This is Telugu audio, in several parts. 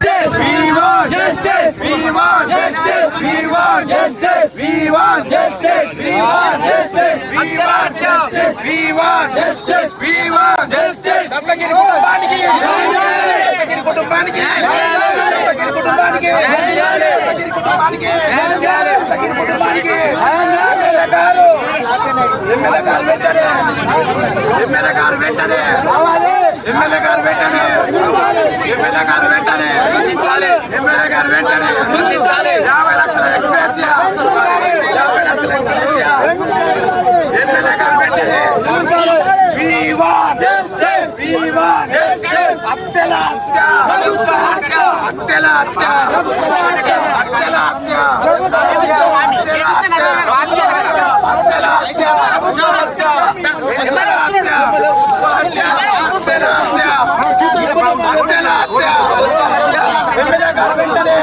We want justice. We want justice. We want justice. We want justice. We want justice. We want justice. We want justice. We want justice. Dattagiri కుటుంబానికి దత్తగిరి కుటుంబానికి దత్తగిరి కుటుంబానికి దత్తగిరి కుటుంబానికి దత్తగిరి కుటుంబానికి ఎమ్మెల్యే గారు ఎమ్మెల్యే గారు వెంటనే ఎమ్మెల్యే గారు వెంటనే ఎమ్మెల్యే గారు వెంటనే. ఎమ్మెల్యే గారు వెంటనే. ఎమ్మెల్యే గారు వెంటనే. యాభై లక్షల ఎక్స్ప్రెసియా యాభై లక్షల ఎమ్మెల్యే గారు వెంటనే.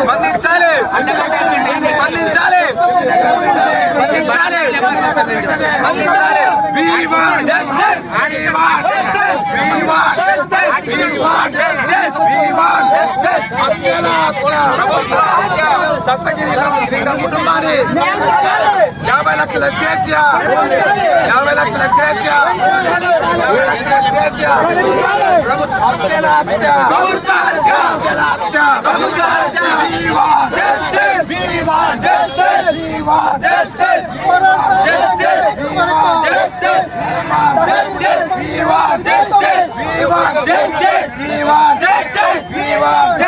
స్పందించాలి స్పందించాలి స్పందించాలి దత్తగిరి కుటుంబాన్ని యాభై లక్షల స్వేచ్ఛ justice, లక్షల స్వేచ్ఛ justice. We want justice. We want justice. We want justice. We want justice.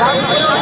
Thank you.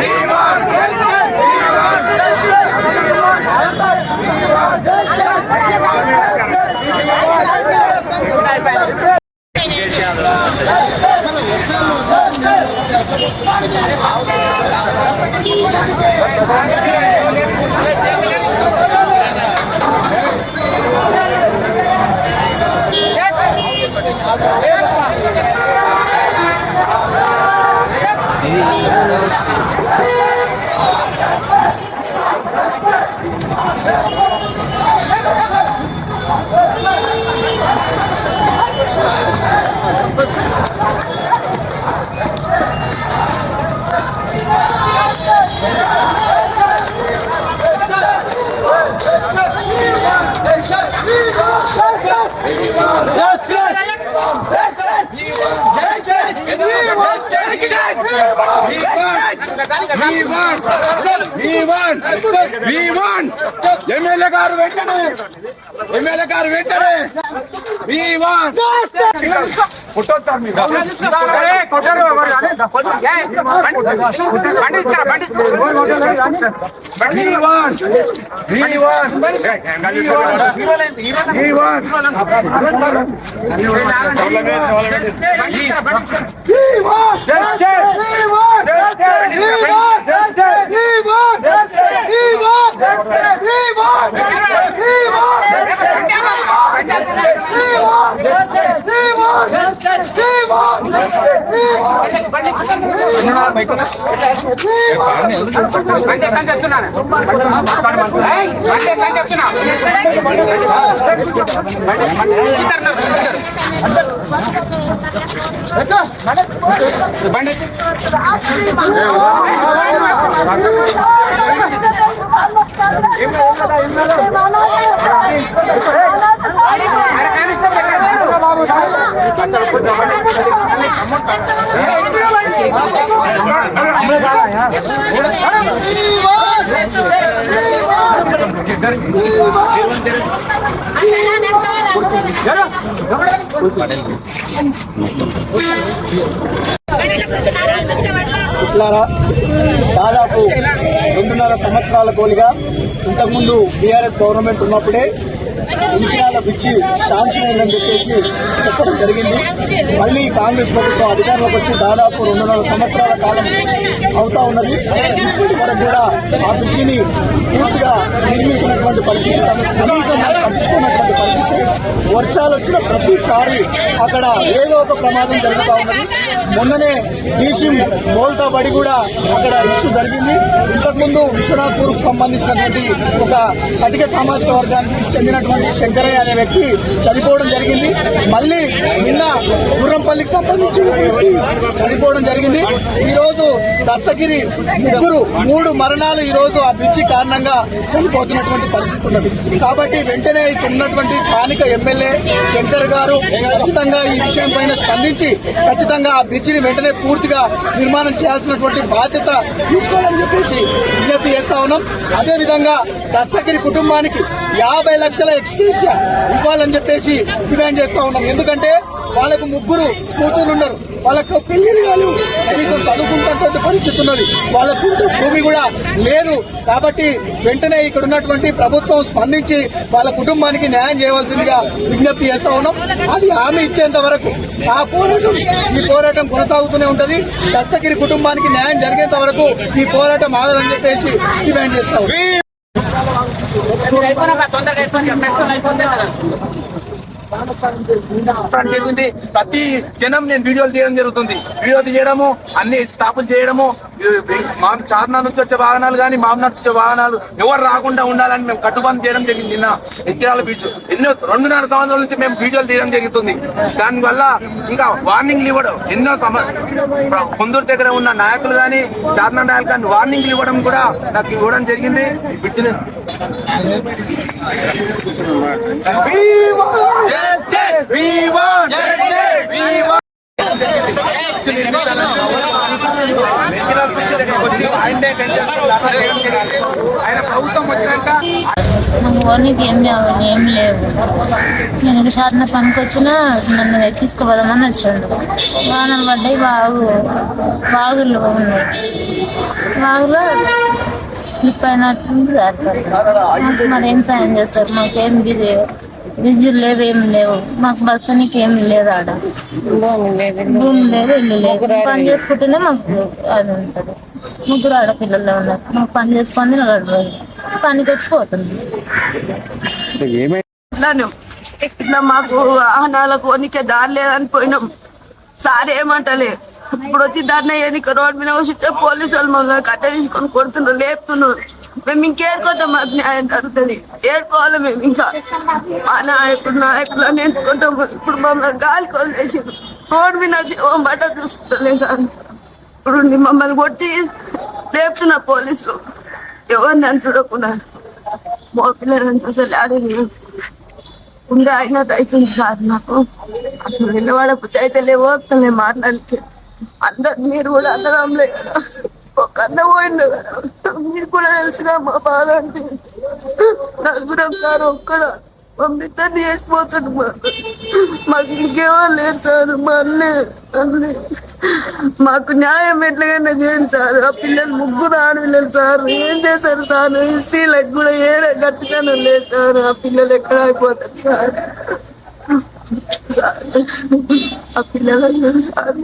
Yeah. Let's go! MLA గారు వెంటనే ఎమ్మెల్యే గారు వెంటనే We want. కొట్టొచ్చారు మీరు. We బండి ఏం ఏం కదా ఏం కదా దాదాపు రెండున్నర సంవత్సరాల కోలిగా ఇంతకుముందు బీఆర్ఎస్ గవర్నమెంట్ ఉన్నప్పుడే ఇంటియాల ఇచ్చి శాంక్షన్ అయిందని చెప్పేసి చెప్పడం జరిగింది. మళ్ళీ కాంగ్రెస్ ప్రభుత్వం అధికారంలోకి వచ్చి దాదాపు రెండున్నర సంవత్సరాల కాలం అవుతా ఉన్నది. ఇప్పటి వరకు కూడా ఆ బ్రిడ్జిని పూర్తిగా నిర్మించినటువంటి పరిస్థితి కనీసం పట్టించుకున్నటువంటి పరిస్థితి. వర్షాలు వచ్చిన ప్రతిసారి అక్కడ ఏదో ఒక ప్రమాదం జరుగుతూ ఉన్నది. మొన్ననే డీసీ మోల్తా పడి కూడా అక్కడ ఇష్యూ జరిగింది. ఇంతకుముందు విశ్వనాథ్పూర్కు సంబంధించినటువంటి ఒక కటిక సామాజిక వర్గానికి చెందినటువంటి శంకరయ్య అనే వ్యక్తి చనిపోవడం జరిగింది. మళ్ళీ నిన్న గుర్రంపల్లికి సంబంధించిన వ్యక్తి చనిపోవడం జరిగింది. ఈరోజు దస్తగిరి ముగ్గురు మూడు మరణాలు ఈరోజు ఆ పిచ్చి కారణంగా చనిపోతున్నటువంటి పరిస్థితి ఉన్నది. కాబట్టి వెంటనే ఇక్కడ ఉన్నటువంటి స్థానిక ఎమ్మెల్యే శంకర్ గారు ఖచ్చితంగా ఈ విషయం పైన స్పందించి ఖచ్చితంగా ఆ బ్రిడ్జిని వెంటనే పూర్తిగా నిర్మాణం చేయాల్సినటువంటి బాధ్యత తీసుకోవాలని చెప్పేసి విజ్ఞప్తి చేస్తా ఉన్నాం. అదేవిధంగా దస్తగిరి కుటుంబానికి యాభై లక్షల ఎక్స్క్యూజ్ ఇవ్వాలని చెప్పేసి డిమాండ్ చేస్తా ఉన్నాం. ఎందుకంటే వాళ్ళకు ముగ్గురు కూతురు ఉన్నారు. వాళ్ళకు పెళ్ళి వాళ్ళు కనీసం చదువుకుంటున్నటువంటి పరిస్థితి ఉన్నది. వాళ్ళకుంటూ భూమి కూడా లేదు. కాబట్టి వెంటనే ఇక్కడ ఉన్నటువంటి ప్రభుత్వం స్పందించి వాళ్ళ కుటుంబానికి న్యాయం చేయవలసిందిగా విజ్ఞప్తి చేస్తా ఉన్నాం. అది హామీ ఇచ్చేంత వరకు ఆ పోరాటం ఈ పోరాటం కొనసాగుతూనే ఉంటది. దస్తగిరి కుటుంబానికి న్యాయం జరిగేంత వరకు ఈ పోరాటం ఆగదని చెప్పేసి డిమాండ్ చేస్తా జరిగింది ప్రతి జనం నేను వీడియోలు తీయడం జరుగుతుంది. వీడియో తీయడము అన్ని స్టాపులు చేయడము మా చార్నా నుంచి వచ్చే వాహనాలు కానీ మామనా నుంచి వచ్చే వాహనాలు ఎవరు రాకుండా ఉండాలని మేము కట్టుబంద్ చేయడం జరిగింది నిన్న ఎత్తిరాల బీచ్. ఎన్నో రెండున్నర సంవత్సరాల నుంచి మేము వీడియోలు తీయడం జరుగుతుంది. దానివల్ల ఇంకా వార్నింగ్లు ఇవ్వడం ఎన్నో సమ కొందరు దగ్గర ఉన్న నాయకులు కానీ చార్నా నాయకులు కానీ వార్నింగ్లు ఇవ్వడం కూడా నాకు ఇవ్వడం జరిగింది. Justice! We want justice! We want ఆయన ప్రభుత్వం వచ్చినాక నాకు ఓనికి ఏం కావాలి ఏం లేవు. నేను సాధన పనికి వచ్చినా నన్ను ఎక్కించుకోవాలని వచ్చాడు. వానలు పడ్డాయి బాగు బాగులు ఉన్నాయి. బాగులో స్లిప్ అయినట్టుంది జారిపడ్డాడు మరి ఏం సాయం చేస్తారు? మాకేం బిజీ బిజీలు లేవు ఏం లేవు. మాకు బతకనికి ఏం లేదు ఆడ. భూమి లేదు. ఇల్లు లేదు. పని చేసుకుంటేనే మాకు అది ఉంటుంది. ముగ్గురు ఆడపిల్లలు ఉన్నారు. మాకు పని చేసుకొని నడవదు వచ్చిపోతుంది ఇట్లాను ఇట్లా మాకు వాహనాలకు వనికే దారి లేదని పోయినాం. సార్ ఏమంటలే ఇప్పుడు వచ్చి దాన్ని ఎన్నిక రోడ్ మీద వస్తుంటే పోలీసు వాళ్ళు మమ్మల్ని కట్ట తీసుకొని కొడుతున్నారు లేపుతున్నారు. మేము ఇంకేడుకోతాం మాకు న్యాయం జరుగుతుంది ఏడుకోవాలి మేము ఇంకా. మా నాయకుడు నాయకులు అని ఎంచుకుంటాం. ఇప్పుడు మమ్మల్ని గాలి కొలేసి రోడ్ మీద వచ్చి ఓ బట్ట చూసుకుంటలే సార్. ఇప్పుడు మమ్మల్ని కొట్టి లేపుతున్న పోలీసులు. ఎవరిని అని చూడకుండా మా పిల్లలంతా అసలు ఆడలేదు ఉండే అయినట్టు అవుతుంది సార్ నాకు అసలు నిలబడకపోతే అయితే లేవో మాట్లాడితే అందరు మీరు కూడా అందరం లేదు ఒక అన్న పోయిండు మీకు కూడా తెలుసుగా మా బాధ అంటే. నలుగురం సార్ ఒక్కడ. మమ్మీద్దరిని చేసిపోతాడు మాకు మాకు ఇంకేమో లేదు సార్ మా అన్నే అన్నీ. మాకు న్యాయం ఎట్లాగైనా చేయండి సార్. ఆ పిల్లలు ముగ్గురు ఆడపిల్లలు సార్. ఏం చేశారు సార్? స్త్రీలకు కూడా ఏడ గట్టిగానే లేదు సార్. ఆ పిల్లలు ఎక్కడ అయిపోతారు సార్? సార్ ఆ పిల్లలు సార్.